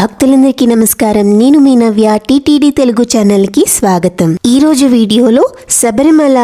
భక్తులందరికీ నమస్కారం. నేను మీ నవ్య టీటీడీ తెలుగు ఛానల్కి స్వాగతం. ఈ రోజు వీడియోలో శబరిమల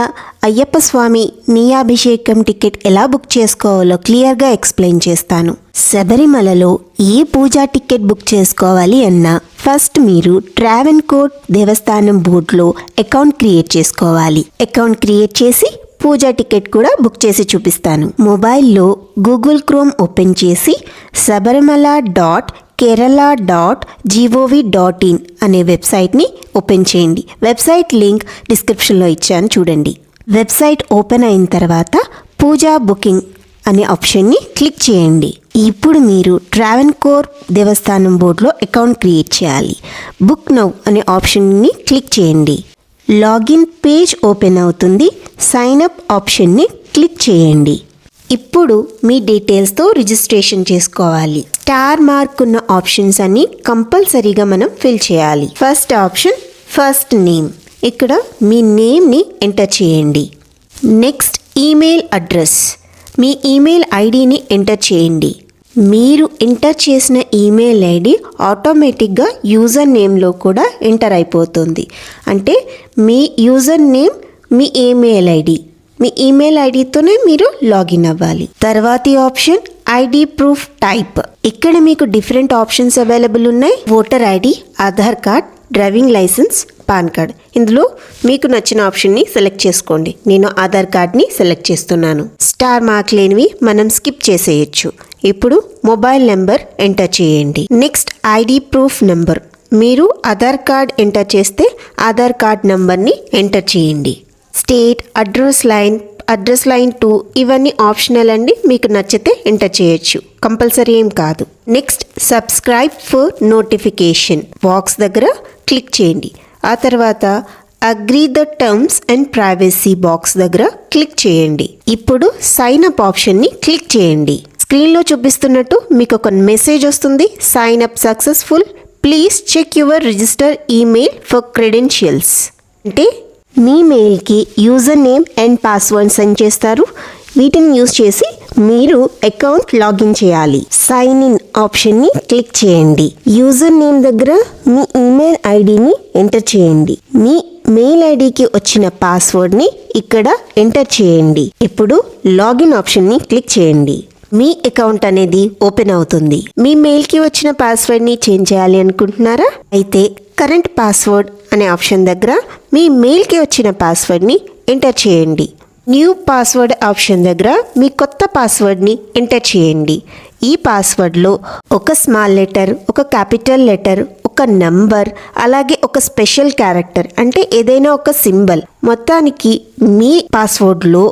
అయ్యప్ప స్వామి నియాభిషేకం టికెట్ ఎలా బుక్ చేసుకోవాలో క్లియర్గా ఎక్స్ప్లెయిన్ చేస్తాను. శబరిమలలో ఏ పూజా టికెట్ బుక్ చేసుకోవాలి అన్నా ఫస్ట్ మీరు ట్రావెన్ కోట్ దేవస్థానం బోర్డులో అకౌంట్ క్రియేట్ చేసుకోవాలి. అకౌంట్ క్రియేట్ చేసి పూజా టికెట్ కూడా బుక్ చేసి చూపిస్తాను. మొబైల్లో గూగుల్ క్రోమ్ ఓపెన్ చేసి Sabarimala dot Kerala dot GOV dot in అనే వెబ్సైట్ని ఓపెన్ చేయండి. వెబ్సైట్ లింక్ డిస్క్రిప్షన్లో ఇచ్చాను చూడండి. వెబ్సైట్ ఓపెన్ అయిన తర్వాత పూజా బుకింగ్ అనే ఆప్షన్ని క్లిక్ చేయండి. ఇప్పుడు మీరు ట్రావెన్ కోర్ దేవస్థానం బోర్డులో అకౌంట్ క్రియేట్ చేయాలి. బుక్ నౌ అనే ఆప్షన్ని క్లిక్ చేయండి. లాగిన్ పేజ్ ఓపెన్ అవుతుంది. సైన్ అప్ ఆప్షన్ని క్లిక్ చేయండి. ఇప్పుడు మీ డీటెయిల్స్తో రిజిస్ట్రేషన్ చేసుకోవాలి. స్టార్ మార్క్ ఉన్న ఆప్షన్స్ అన్ని కంపల్సరీగా మనం ఫిల్ చేయాలి. First option first name. ఇక్కడ మీ నేమ్ని ఎంటర్ చేయండి. Next email address. మీ ఈమెయిల్ ఐడిని ఎంటర్ చేయండి. మీరు ఎంటర్ చేసిన ఈమెయిల్ ఐడి ఆటోమేటిక్గా యూజర్ నేమ్లో కూడా ఎంటర్ అయిపోతుంది. అంటే మీ యూజర్ నేమ్ మీ ఈమెయిల్ ఐడి. మీ ఈమెయిల్ ఐడితోనే మీరు లాగిన్ అవ్వాలి. తర్వాతి ఆప్షన్ ఐడి ప్రూఫ్ టైప్ ఇక్కడ మీకు డిఫరెంట్ ఆప్షన్స్ అవైలబుల్ ఉన్నాయి. Voter ID Aadhaar card driving licence PAN card ఇందులో మీకు నచ్చిన ఆప్షన్ని సెలెక్ట్ చేసుకోండి. నేను ఆధార్ కార్డ్ని సెలెక్ట్ చేస్తున్నాను. స్టార్ మార్క్ లేనివి మనం స్కిప్ చేసేయచ్చు. ఇప్పుడు మొబైల్ నెంబర్ ఎంటర్ చేయండి. నెక్స్ట్ ఐడి ప్రూఫ్ నెంబర్ మీరు ఆధార్ కార్డ్ ఎంటర్ చేస్తే ఆధార్ కార్డ్ నెంబర్ని ఎంటర్ చేయండి. State address line address line two ఇవన్నీ ఆప్షనల్ అండి. మీకు నచ్చితే ఎంటర్ చేయొచ్చు. కంపల్సరీ ఏం కాదు. Next subscribe for notification box దగ్గర క్లిక్ చేయండి. ఆ తర్వాత agree the terms and privacy box దగ్గర క్లిక్ చేయండి. ఇప్పుడు సైన్ అప్ ఆప్షన్ని క్లిక్ చేయండి. స్క్రీన్లో చూపిస్తున్నట్టు మీకు ఒక మెసేజ్ వస్తుంది. Sign up successful. Please check your register email for credentials. అంటే మీ మెయిల్కి user name and password send చేస్తారు. వీటిని యూజ్ చేసి మీరు అకౌంట్ లాగిన్ చేయాలి. సైన్ ఇన్ ఆప్షన్ని క్లిక్ చేయండి. యూజర్ నేమ్ దగ్గర మీ ఈమెయిల్ ఐడిని ఎంటర్ చేయండి. మీ మెయిల్ ఐడికి వచ్చిన పాస్వర్డ్ని ఇక్కడ ఎంటర్ చేయండి. ఇప్పుడు లాగిన్ ఆప్షన్ని క్లిక్ చేయండి. మీ అకౌంట్ అనేది ఓపెన్ అవుతుంది. మీ మెయిల్కి వచ్చిన పాస్వర్డ్ని చేంజ్ చేయాలి అనుకుంటున్నారా? అయితే కరెంట్ పాస్వర్డ్ అనే ఆప్షన్ దగ్గర మీ మెయిల్కి వచ్చిన పాస్వర్డ్ని ఎంటర్ చేయండి. న్యూ పాస్వర్డ్ ఆప్షన్ దగ్గర మీ కొత్త పాస్వర్డ్ని ఎంటర్ చేయండి. ఈ పాస్వర్డ్లో ఒక స్మాల్ లెటర్ ఒక క్యాపిటల్ లెటర్ ఒక నంబర్ అలాగే ఒక స్పెషల్ క్యారెక్టర్ అంటే ఏదైనా ఒక సింబల్. మొత్తానికి మీ పాస్వర్డ్లో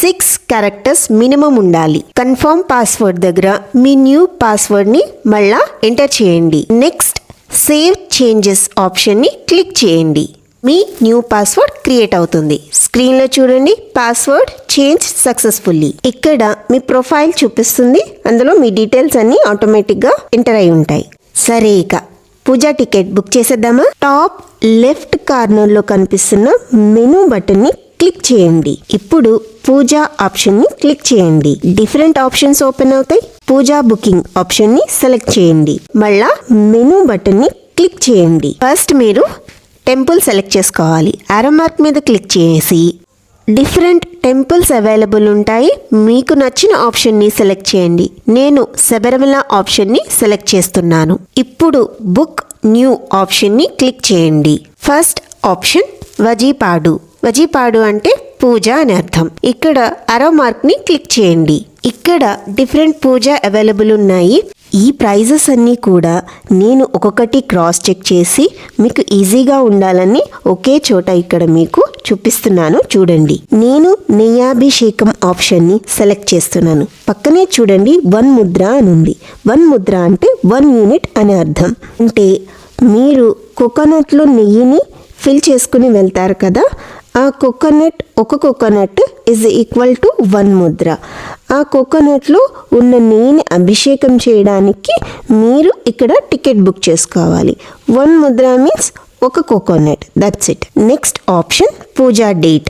సిక్స్ క్యారెక్టర్స్ మినిమం ఉండాలి. కన్ఫర్మ్ పాస్వర్డ్ దగ్గర మీ న్యూ పాస్వర్డ్ని మళ్ళా ఎంటర్ చేయండి. నెక్స్ట్ సేవ్ చేంజెస్ ఆప్షన్ని క్లిక్ చేయండి. మీ న్యూ పాస్వర్డ్ క్రియేట్ అవుతుంది. స్క్రీన్లో చూడండి పాస్వర్డ్ చేంజ్ సక్సెస్ఫుల్లీ ఇక్కడ మీ ప్రొఫైల్ చూపిస్తుంది అందులో మీ డీటెయిల్స్ అన్ని ఆటోమేటిక్గా ఎంటర్ అయి ఉంటాయి. సరే ఇక పూజా టికెట్ బుక్ చేసేద్దామా? టాప్ లెఫ్ట్ కార్నర్లో కనిపిస్తున్న మెనూ బటన్ని క్లిక్ చేయండి. ఇప్పుడు పూజా ఆప్షన్ని క్లిక్ చేయండి. డిఫరెంట్ ఆప్షన్స్ ఓపెన్ అవుతాయి. పూజా బుకింగ్ ఆప్షన్ని సెలెక్ట్ చేయండి. మళ్ళా మెనూ బటన్ని క్లిక్ చేయండి. ఫస్ట్ మీరు టెంపుల్ సెలెక్ట్ చేసుకోవాలి. ఆరో మార్క్ మీద క్లిక్ చేసి డిఫరెంట్ టెంపుల్స్ అవైలబుల్ ఉంటాయి. మీకు నచ్చిన ఆప్షన్ని సెలెక్ట్ చేయండి. నేను శబరిమల ఆప్షన్ని సెలెక్ట్ చేస్తున్నాను. ఇప్పుడు బుక్ న్యూ ఆప్షన్ని క్లిక్ చేయండి. ఫస్ట్ ఆప్షన్ వజీపాడు. వజీపాడు అంటే పూజ అని అర్థం. ఇక్కడ అరో మార్క్ని క్లిక్ చేయండి. ఇక్కడ డిఫరెంట్ పూజ అవైలబుల్ ఉన్నాయి. ఈ ప్రైజెస్ అన్నీ కూడా నేను ఒక్కొక్కటి క్రాస్ చెక్ చేసి మీకు ఈజీగా ఉండాలని ఒకే చోట ఇక్కడ మీకు చూపిస్తున్నాను. చూడండి. నేను నెయ్యాభిషేకం ఆప్షన్ని సెలెక్ట్ చేస్తున్నాను. పక్కనే చూడండి వన్ ముద్ర అని ఉంది. వన్ ముద్ర అంటే వన్ యూనిట్ అని అర్థం. అంటే మీరు కోకోనట్లో నెయ్యిని ఫిల్ చేసుకుని వెళ్తారు కదా ఆ కోకోనట్ ఒక coconut is equal to one Mudra ఆ కోకోనట్లో ఉన్న నేని అభిషేకం చేయడానికి మీరు ఇక్కడ టికెట్ బుక్ చేసుకోవాలి. వన్ ముద్ర మీన్స్ ఒక coconut that's it next option puja date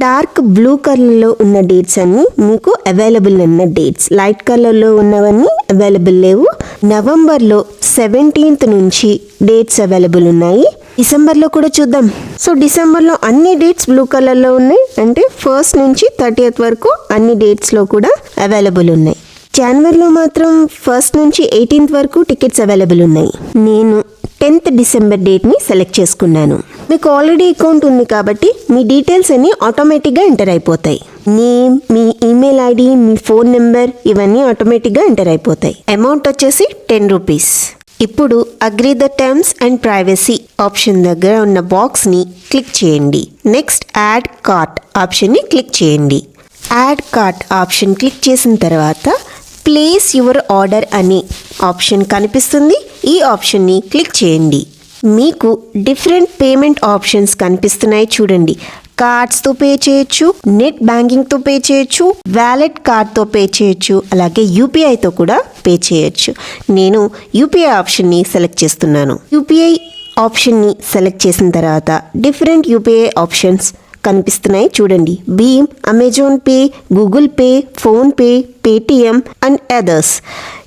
dark blue కలర్లో ఉన్న డేట్స్ అన్ని మీకు అవైలబుల్ ఉన్న డేట్స్ లైట్ కలర్లో ఉన్నవన్నీ అవైలబుల్ లేవు. నవంబర్లో సెవెంటీన్త్ నుంచి డేట్స్ అవైలబుల్ ఉన్నాయి. డిసెంబర్లో కూడా చూద్దాం. సో డిసెంబర్లో అన్ని డేట్స్ బ్లూ కలర్లో ఉన్నాయి. అంటే ఫస్ట్ నుంచి థర్టీయత్ వరకు అన్ని డేట్స్లో కూడా అవైలబుల్ ఉన్నాయి. జనవరిలో మాత్రం ఫస్ట్ నుంచి ఎయిటీన్త్ వరకు టికెట్స్ అవైలబుల్ ఉన్నాయి. నేను టెన్త్ డిసెంబర్ డేట్ని సెలెక్ట్ చేసుకున్నాను. మీకు ఆల్రెడీ అకౌంట్ ఉంది కాబట్టి మీ డీటెయిల్స్ అన్నీ ఆటోమేటిక్గా ఎంటర్ అయిపోతాయి. నేమ్ మీ ఈమెయిల్ ఐడి మీ ఫోన్ నెంబర్ ఇవన్నీ ఆటోమేటిక్గా ఎంటర్ అయిపోతాయి. అమౌంట్ వచ్చేసి టెన్ రూపీస్. ఇప్పుడు agree the terms and privacy option దగ్గర ఉన్న బాక్స్ని క్లిక్ చేయండి. నెక్స్ట్ యాడ్ కార్ట్ ఆప్షన్ని క్లిక్ చేయండి. యాడ్ కార్ట్ ఆప్షన్ క్లిక్ చేసిన తర్వాత ప్లేస్ యువర్ ఆర్డర్ అనే ఆప్షన్ కనిపిస్తుంది. ఈ ఆప్షన్ని క్లిక్ చేయండి. మీకు డిఫరెంట్ పేమెంట్ ఆప్షన్స్ కనిపిస్తున్నాయి చూడండి. కార్డ్స్తో పే చేయొచ్చు నెట్ బ్యాంకింగ్తో పే చేయొచ్చు వ్యాలెట్ కార్డ్తో పే చేయొచ్చు అలాగే యూపీఐతో కూడా పే చేయొచ్చు. నేను యూపీఐ ఆప్షన్ని సెలెక్ట్ చేస్తున్నాను. యూపీఐ ఆప్షన్ని సెలెక్ట్ చేసిన తర్వాత డిఫరెంట్ యూపీఐ ఆప్షన్స్ కనిపిస్తున్నాయి చూడండి. Bhim Amazon Pay Google Pay PhonePe Paytm and others.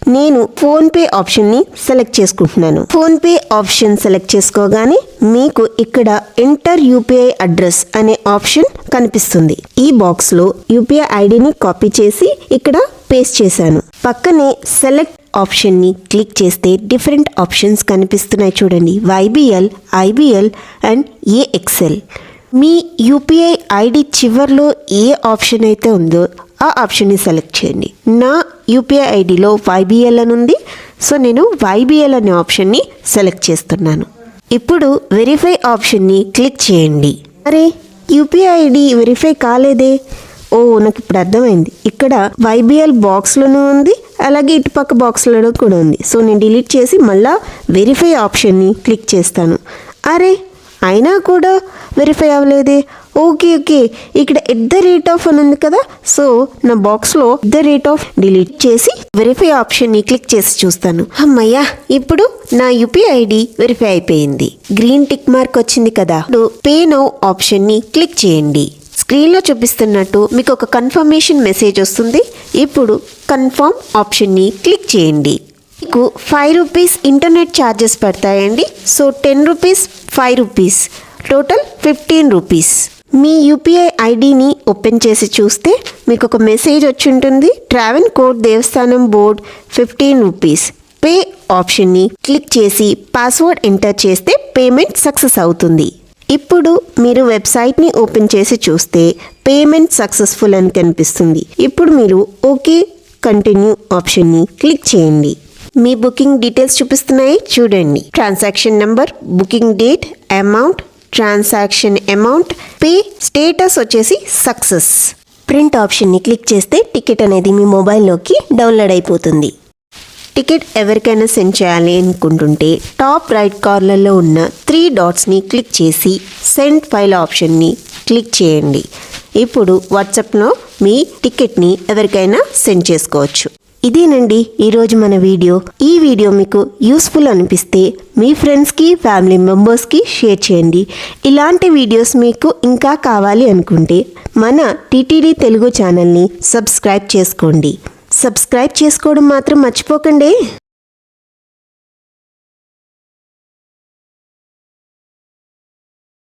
నేను ఫోన్పే ఆప్షన్ని సెలెక్ట్ చేసుకుంటున్నాను. ఫోన్పే ఆప్షన్ సెలెక్ట్ చేసుకోగానే మీకు ఇక్కడ ఎంటర్ యూపీఐ అడ్రస్ అనే ఆప్షన్ కనిపిస్తుంది. ఈ బాక్స్లో యూపీఐ ఐడిని కాపీ చేసి ఇక్కడ పేస్ట్ చేశాను. పక్కనే సెలెక్ట్ ఆప్షన్ని క్లిక్ చేస్తే డిఫరెంట్ ఆప్షన్స్ కనిపిస్తున్నాయి చూడండి. వైబిఎల్ ఐబిఎల్ అండ్ ఏఎక్స్ఎల్ మీ యూపీఐ ఐడి చివర్లో ఏ ఆప్షన్ అయితే ఉందో ఆ ఆప్షన్ని సెలెక్ట్ చేయండి. నా యూపీఐ ఐడిలో వైబిఎల్ అని ఉంది. సో నేను వైబిఎల్ అనే ఆప్షన్ని సెలెక్ట్ చేస్తున్నాను. ఇప్పుడు వెరిఫై ఆప్షన్ని క్లిక్ చేయండి. అరే యూపీఐ ఐడి వెరిఫై కాలేదే? ఓ నాకు ఇప్పుడు అర్థమైంది. ఇక్కడ వైబిఎల్ బాక్స్లోనూ ఉంది. అలాగే ఇటుపక్క బాక్స్లలో కూడా ఉంది. సో నేను డిలీట్ చేసి మళ్ళీ వెరిఫై ఆప్షన్ని క్లిక్ చేస్తాను. అరే అయినా కూడా వెరిఫై అవ్వలేదే. ఓకే ఓకే ఇక్కడ ఎట్ ద రేట్ ఆఫ్ అని ఉంది కదా. సో నా బాక్స్లో ద రేట్ ఆఫ్ డిలీట్ చేసి వెరిఫై ఆప్షన్ని క్లిక్ చేసి చూస్తాను. అమ్మయ్యా ఇప్పుడు నా యూపీఐ ఐడి వెరిఫై అయిపోయింది. గ్రీన్ టిక్ మార్క్ వచ్చింది కదా. ఇప్పుడు పే నౌ ఆప్షన్ని క్లిక్ చేయండి స్క్రీన్లో చూపిస్తున్నట్టు మీకు ఒక కన్ఫర్మేషన్ మెసేజ్ వస్తుంది. ఇప్పుడు కన్ఫర్మ్ ఆప్షన్ని క్లిక్ చేయండి. మీకు ఫైవ్ రూపీస్ ఇంటర్నెట్ ఛార్జెస్ పడతాయండి. So ten rupees five rupees. Total fifteen rupees. మీ యూపీఐ ఐడిని ఓపెన్ చేసి చూస్తే మీకు ఒక మెసేజ్ వచ్చి ఉంటుంది ట్రావెల్ కోడ్ దేవస్థానం బోర్డ్ ఫిఫ్టీన్ రూపీస్. పే ఆప్షన్ని క్లిక్ చేసి పాస్వర్డ్ ఎంటర్ చేస్తే పేమెంట్ సక్సెస్ అవుతుంది. ఇప్పుడు మీరు వెబ్సైట్ని ఓపెన్ చేసి చూస్తే పేమెంట్ సక్సెస్ఫుల్ అని కనిపిస్తుంది. ఇప్పుడు మీరు ఓకే కంటిన్యూ ఆప్షన్ని క్లిక్ చేయండి. మీ బుకింగ్ డీటెయిల్స్ చూపిస్తున్నాయి. చూడండి. Transaction number booking date amount transaction amount pay status వచ్చేసి సక్సెస్. ప్రింట్ ఆప్షన్ని క్లిక్ చేస్తే టికెట్ అనేది మీ మొబైల్లోకి డౌన్లోడ్ అయిపోతుంది. టికెట్ ఎవరికైనా సెండ్ చేయాలి అనుకుంటుంటే టాప్ రైట్ కార్నర్లో ఉన్న త్రీ డాట్స్ని క్లిక్ చేసి సెండ్ ఫైల్ ఆప్షన్ని క్లిక్ చేయండి. ఇప్పుడు వాట్సాప్లో మీ టికెట్ని ఎవరికైనా సెండ్ చేసుకోవచ్చు. ఇదేనండి ఈరోజు మన వీడియో. ఈ వీడియో మీకు యూస్ఫుల్ అనిపిస్తే మీ ఫ్రెండ్స్కి ఫ్యామిలీ మెంబర్స్కి షేర్ చేయండి. ఇలాంటి వీడియోస్ మీకు ఇంకా కావాలి అనుకుంటే మన టీటీడీ తెలుగు ఛానల్ని సబ్స్క్రైబ్ చేసుకోండి. సబ్స్క్రైబ్ చేసుకోవడం మాత్రం మర్చిపోకండి.